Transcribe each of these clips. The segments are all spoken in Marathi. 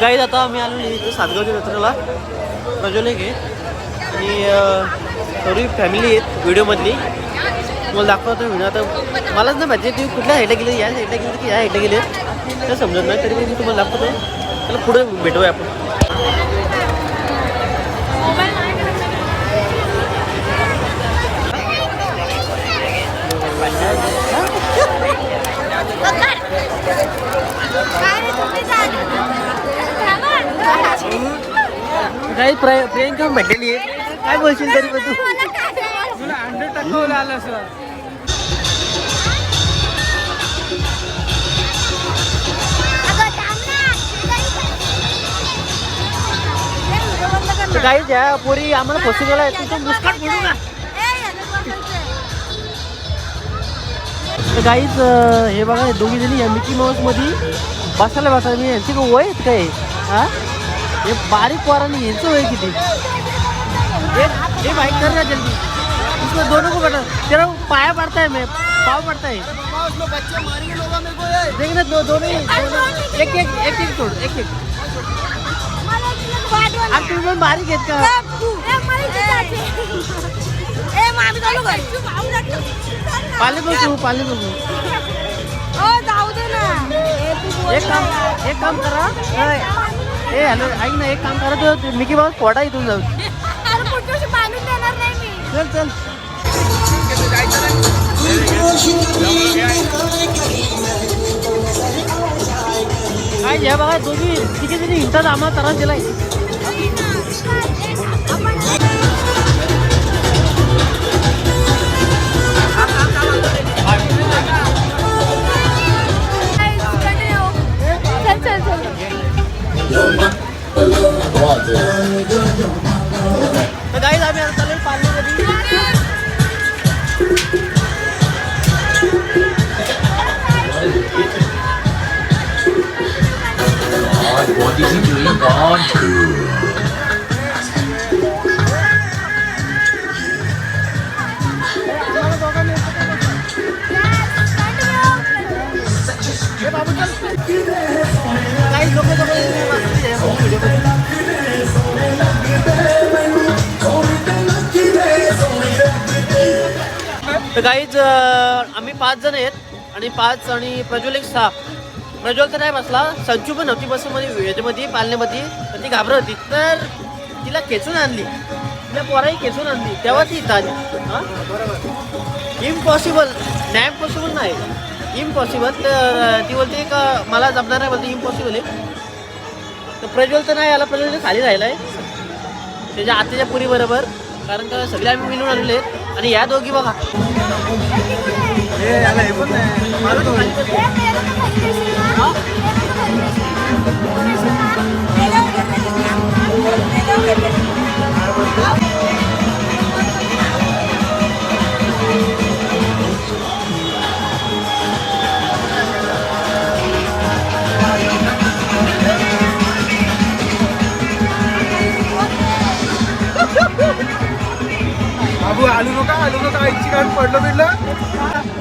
गाईज आता आम्ही आलो इथं सातगावच्या जत्रेला. प्रज्वल एक आहे आणि थोडी फॅमिली आहेत व्हिडिओमधली. मला दाखवतो व्हिडिओ आता. मलाच नाही माहिती तुम्ही कुठल्या साईडला गेले? या साईडला गेले की या साईडला गेले? तर समजत नाही तरी मी तुम्हाला दाखवतो. त्याला पुढे भेटूया आपण. काही प्र प्रियंका भेटलेली आहे काय बोलशील तरी पण तू? तुला अंडर टाकवलं आलं सर काही ज्या पोरी आम्हाला फसून गेला तिथून मुस्काट फोडू ना. तर काहीच हे बघा हे दोघी जणी या मिकी माऊसमध्ये बसायला बसायला मी यांची वय आहेत काय? हा? हे बारीक पोरांनी यांचं वय किती? हे बाईक कर ना जल्दी. इसमें दोनों को बैठा तेरा पाया पड़ता है मैं पाव पड़ता है देख ना दो दोनों ही एक एक एक एक तोड एक एक. आणि तुम्ही पण बारीक आहेत का? पाले बसू पाले बसू जाऊ दे ना. एक काम एक काम करा. ए हॅलो ऐक ना एक काम करा तो मिकी बाबा फोडा इथून जाऊ चल चल. काय घ्या बघा दोघी तिघे जणी हिंतात आम्हाला त्रास दिलाय. तर काही आम्ही आता चालेल पार्लरमध्ये What is he doing on? काही लोक तर काहीच आम्ही पाच जण आहेत आणि पाच आणि प्रज्वल एक सहा. प्रज्वल तर नाही बसला संचू पण होती बसमध्ये याच्यामध्ये पालण्यामध्ये तर ती घाबरत होती. तर तिला खेचून आणली. तिला पोराही खेचून आणली. तेव्हा ती इथं आली. हां? इम्पॉसिबल नाही पॉसिबल नाही. इम्पॉसिबल तर ती बोलते का मला जमणार नाही? बोलते इम्पॉसिबल आहे. तर प्रज्वल तर नाही आला. प्रज्वल तर खाली राहिला आहे त्याच्या आत्याच्या पुरीबरोबर. कारण का सगळे आम्ही मिळून आणले आहेत. आणि या दोघी बघा मला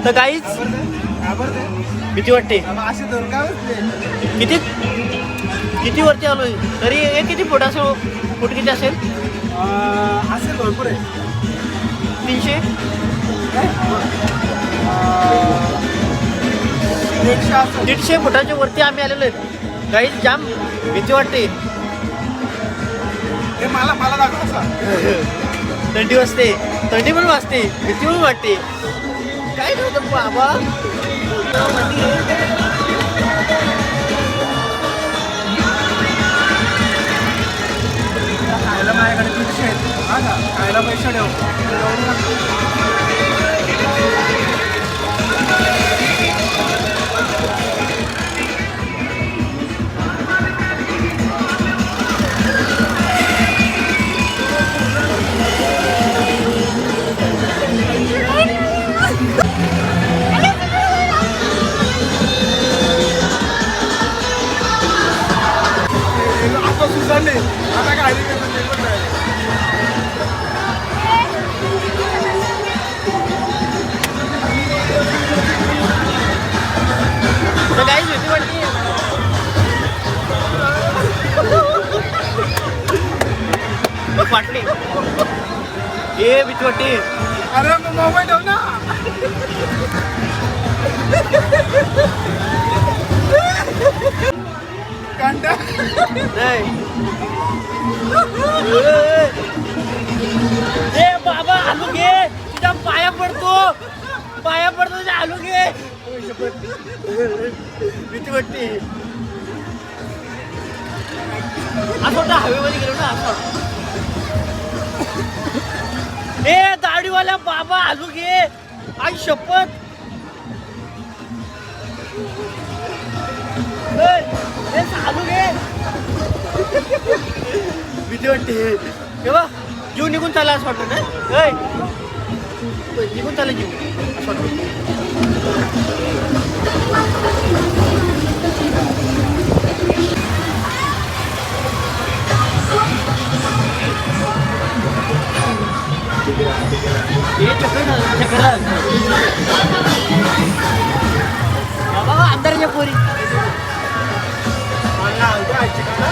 तर काहीच भीती वाटते. किती? किती वरती आलोय? तरी हे किती फूट असेल? फूट किती असेल? असेल भरपूर आहे तीनशे? दीडशे फुटाच्या वरती आम्ही आलेलो आहेत काही जाम भीती वाटते. हे मला मला दाखव थंडी वाजते. थंडी पण वाजते. भीती पण वाटते. काय करतो बाबा? खायला माझ्याकडे दीडशे आहेत. हा का खायला पैसे ठेव ए वाटते अरे मोबाईल ठेव ना. नाही. ए बाबा आलू घे. तुझ्या पाया पडतो. पाया पडतो तुझ्या आलू घे. वाटते असं वाटतं हवेमध्ये गेलो ना असं. हे ए दाढीवाल्या बाबा आलू घे. आई शपथ. ए, आलू घे. भीती वाटते तेव्हा जीव निघून चालला असं वाटत ना? निघून चालला जीव. असं वाटतं हे चक्कर झालं, चक्कर झालं. हा बघा आमदाराच्या पोरी मला आलतो आजची का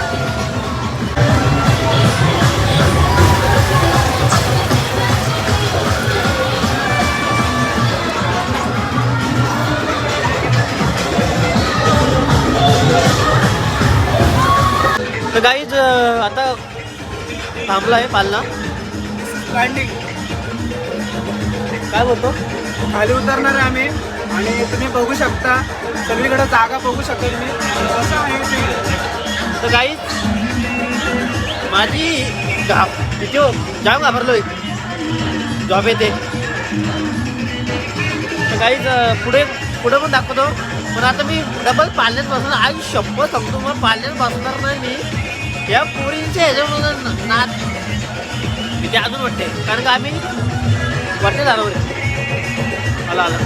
तर गाईज आता थांबला आहे पालना लँडिंग काय बोलतो? खाली उतरणार आहे आम्ही. आणि तुम्ही बघू शकता. सगळीकडे जागा बघू शकता तुम्ही. कसं आहे तर गाईज माझी घाब किती हो जाम घाबरलोय. जॉब येते. तर गाईज पुढे पुढे पण दाखवतो. पण आता मी डबल पाल्यात बसणार आई शप्प सांगतो मला पाल्यात बसणार नाही मी. या पोरींच्या ह्याच्यामधून नात भीती अजून वाटते कारण का आम्ही वाटते झालो आला आला.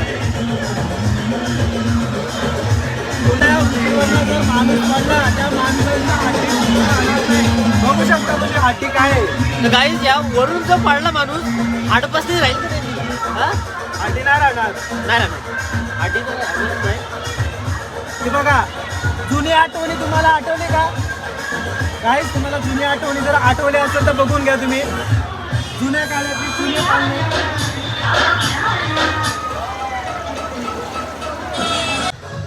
बघू शकता हाटी काय आहे. तर गाईज या वरून जो पडला माणूस हाडपासनी राहील का त्याची. हा? हाटी नाही राहणार. नाही राहणार. तर नाही. हे बघा जुनी आठवणी तुम्हाला आठवली का? काय तुम्हाला जुनी आठवणी जर आठवली असेल तर बघून घ्या तुम्ही. जुन्या काळातली जुनी पाहुणे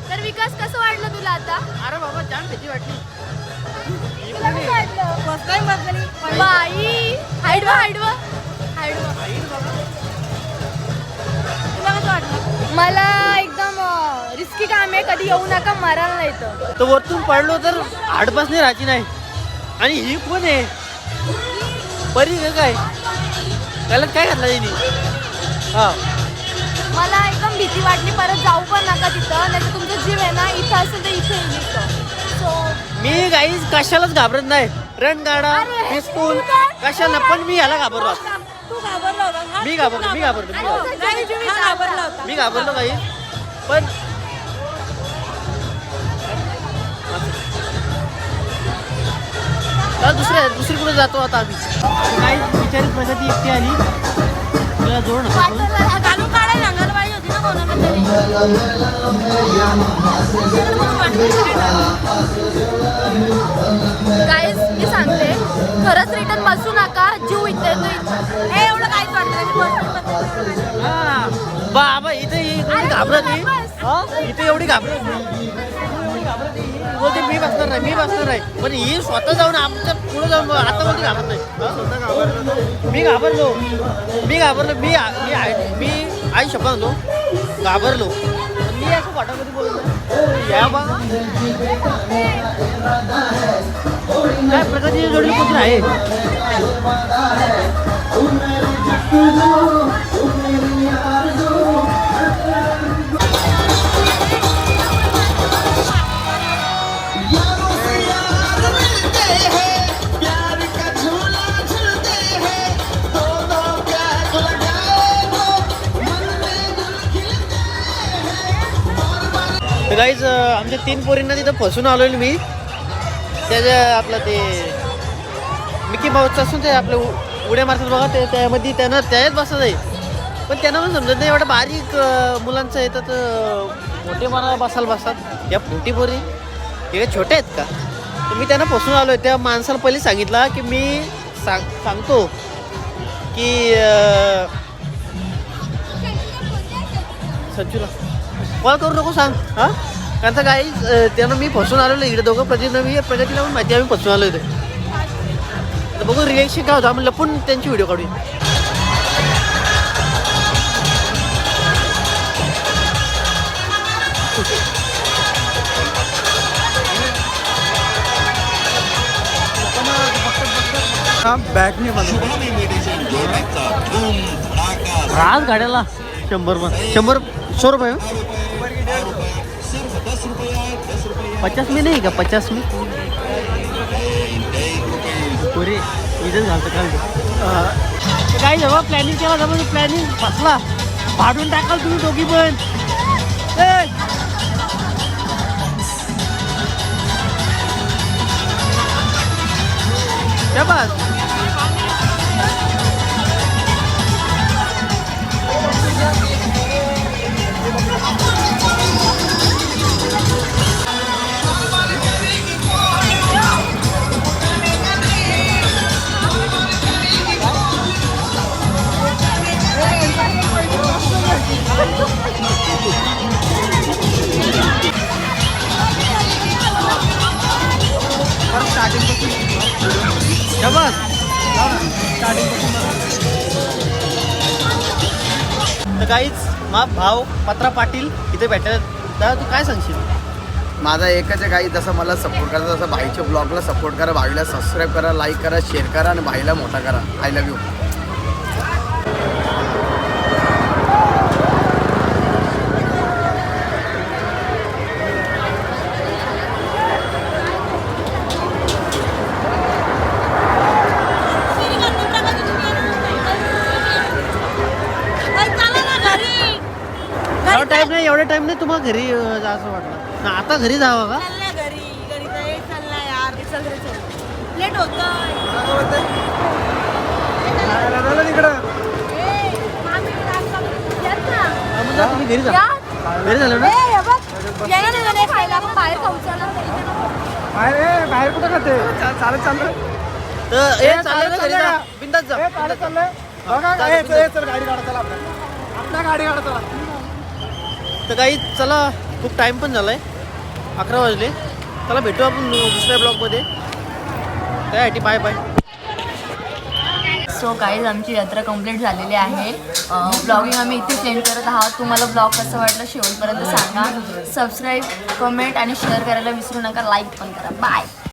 तर विकास कसं वाटलं तुला आता? अरे बाबा छान भीती वाटली. तुला कसं वाटलं? फर्स्ट टाइम बाई तुला कसं वाटलं? मला एकदम रिस्की काम आहे कधी येऊ नका मरायला नाही तर. तर वरतून पडलो तर हाडपासनी राहायची नाही. आणि ही कोण आहे? बरी काय? त्याला काय घातलं तिने? हा. मला एकदम भीती वाटली परत जाऊ पण नका तिथं नाही तर तुमचं जीव आहे ना इथं असेल तर इथे येईल मी गाईज कशालाच घाबरत नाही. रण गाडा पिस्तूल कशाला? पण मी ह्याला घाबरलो आता. तू घाबरला होता मी घाबरलो मी घाबरलो मी घाबरलो घाबरला होता. मी घाबरलो काही पण आता दुसऱ्या दुसरीकडे जातो आता आम्ही. काही बिचारी प्रगती एकटी आली. तिला जोड. घालून काढायला सांगायला पाहिजे होती ना कोणाला तरी गाईज मी सांगते खरंच रिटर्न बसू नका जीव इथे एवढं काहीच वाटत हा. बाबा इथे घाबरत नाही. हा? इथे एवढी घाबरत नाही बोलते मी बसणार नाही मी बसणार नाही. पण ही स्वतः जाऊन आमच्या पुढे जाऊन आता बोलते घाबरत नाही? मी घाबरलो मी घाबरलो मी मी मी आई शब्द म्हणतो घाबरलो. मी असं वाटामध्ये बोललो या बा. काय प्रगतीच्या जोडीला कुत्र आहे? तीन पोरींना तिथं फसून आलोय मी. त्याच्या आपलं ते मिकी माऊसचं असून ते आपलं उ- उड्या मारतात बघा ते त्यामध्ये त्यांना त्याच बसत आहे. पण त्यांना पण समजत नाही एवढं बारीक मुलांचं येतात मोठे मला बसायला बसतात. या मोठी पोरी हे छोट्या छोटे आहेत का? तर मी त्यांना फसून आहे त्या माणसाला पहिले सांगितलं की मी सांग सांगतो की अं, संचूला कॉल करू नको सांग. हां? कारण तर काही त्यांना मी फसून आलेलो इकडे दोघं. प्रगतीनं मी प्रगतीला पण माहिती आम्ही फसून आलो इथे. तर बघू रिएक्शन काय होतं. आपण लपून त्यांची व्हिडिओ काढूया. हा बॅग नाही बनवत राज गाड्याला. शंभर पण शंभर सौ रुपये पचास मी नाही का? पचास मी. पुरे इथंच घालतं काल काय जेव्हा प्लॅनिंग केला तेव्हा प्लॅनिंग फसला भाडून टाकाल तुम्ही दोघी पण. ए! काहीच मा भाव पत्रा पाटील इथे भेटायला तर तू काय सांगशील? माझा एकच आहे काही जसं मला सपोर्ट करा तसं भाईच्या ब्लॉगला सपोर्ट करा भाईला सबस्क्राईब करा लाईक करा शेअर करा आणि भाईला मोठा करा. आय लव्ह यू एवढा टाईम नाही तुम्हाला घरी जायचं वाटलं. ना आता घरी जावं का? लेट होत हा, मग जा तुम्ही घरी जा. घरी झालं ना? बाहेर बाहेर ए, बाहेर कुठं खाते? चा- चालत चाललं तर ए चालेल ना चालत घरी जा. ए, चालत चाललंय बघा चालत ए, चाललं. ए, चल गाडी काढा चला आपल्या आपल्या गाडी काढा चला. तर काही चला खूप टाईम पण झाला आहे अकरा वाजले. चला भेटू आपण दुसऱ्या ब्लॉगमध्ये त्यासाठी बाय बाय सो काहीच आमची यात्रा कंप्लीट झालेली आहे. ब्लॉगिंग आम्ही इथे सेंड करत आहोत. तुम्हाला ब्लॉग कसं वाटलं शेवटपर्यंत सांगा. सबस्क्राईब कमेंट आणि शेअर करायला विसरू नका. लाईक पण करा. बाय